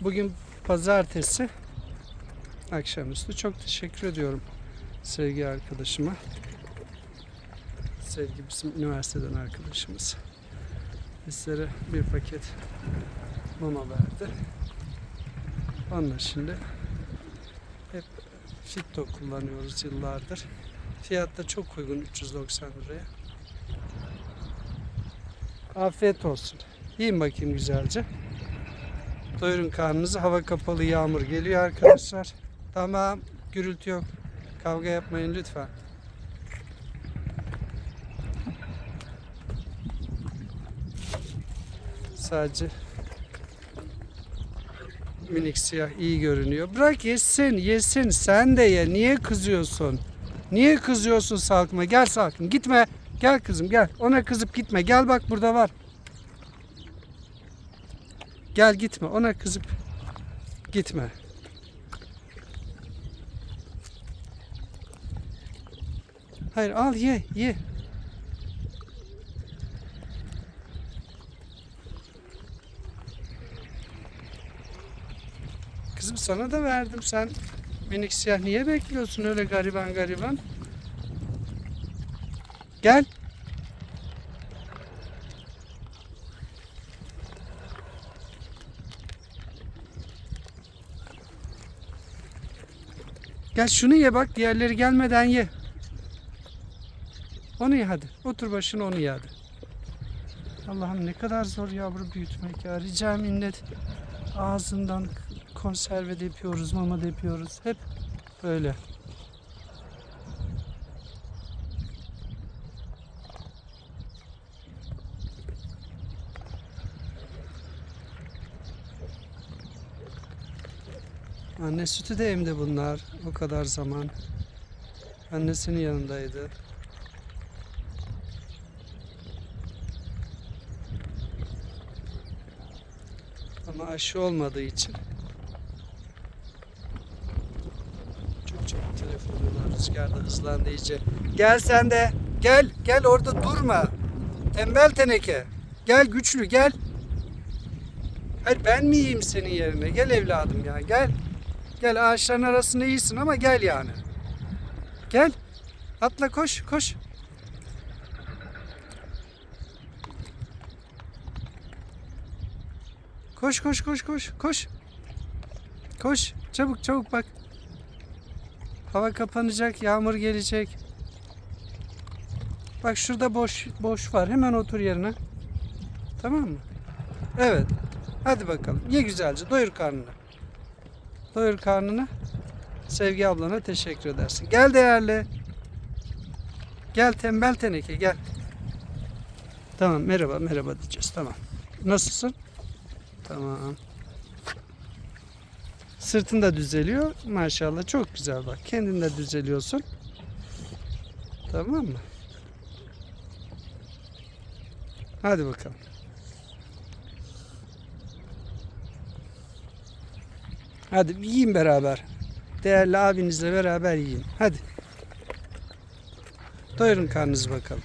Bugün pazartesi akşamüstü. Çok teşekkür ediyorum sevgi arkadaşıma. Sevgi bizim üniversiteden arkadaşımız. Bizlere bir paket mama verdi. Onunla şimdi hep Fitto kullanıyoruz yıllardır. Fiyat da çok uygun 390 liraya. Afiyet olsun. Yiyin bakayım güzelce. Doyurun karnınızı. Hava kapalı yağmur geliyor arkadaşlar. Tamam. Gürültü yok. Kavga yapmayın lütfen. Sadece minik siyah iyi görünüyor. Bırak yesin, yesin. Sen de ye. Niye kızıyorsun? Niye kızıyorsun Salkım'a? Gel Salkım. Gitme. Gel kızım gel. Ona kızıp gitme. Gel bak burada var. Gel gitme. Ona kızıp gitme. Hayır al ye ye. Kızım sana da verdim sen. Minik siyah niye bekliyorsun öyle gariban gariban? Gel. Gel şunu ye bak diğerleri gelmeden ye. Onu ye hadi. Otur başına onu ye hadi. Allah'ım ne kadar zor yavru büyütmek ya. Rica minnet ağzından konserve de yapıyoruz, mama da yapıyoruz. Hep böyle. Anne sütü de emdi bunlar o kadar zaman. Annesinin yanındaydı. Ama aşı olmadığı için çok çok telefonlar rüzgarda hızlandı iyice. Gel sen de. Gel. Gel orada durma. Tembel teneke. Gel güçlü gel. Hayır ben mi yiyeyim senin yerine? Gel evladım ya gel. Gel ağaçların arasında iyisin ama gel yani. Gel. Atla koş koş. Koş koş koş koş koş. Koş çabuk çabuk bak. Hava kapanacak, yağmur gelecek. Bak şurada boş boş var. Hemen otur yerine. Tamam mı? Evet. Hadi bakalım. Ye güzelce. Doyur karnını. Doyur karnını. Sevgi ablana teşekkür edersin. Gel değerli. Gel tembel teneke gel. Tamam merhaba merhaba diyeceğiz. Tamam. Nasılsın? Tamam. Sırtın da düzeliyor. Maşallah çok güzel bak. Kendin de düzeliyorsun. Tamam mı? Hadi bakalım. Hadi yiyin beraber. Değerli abinizle beraber yiyin. Hadi. Doyurun karnınızı bakalım.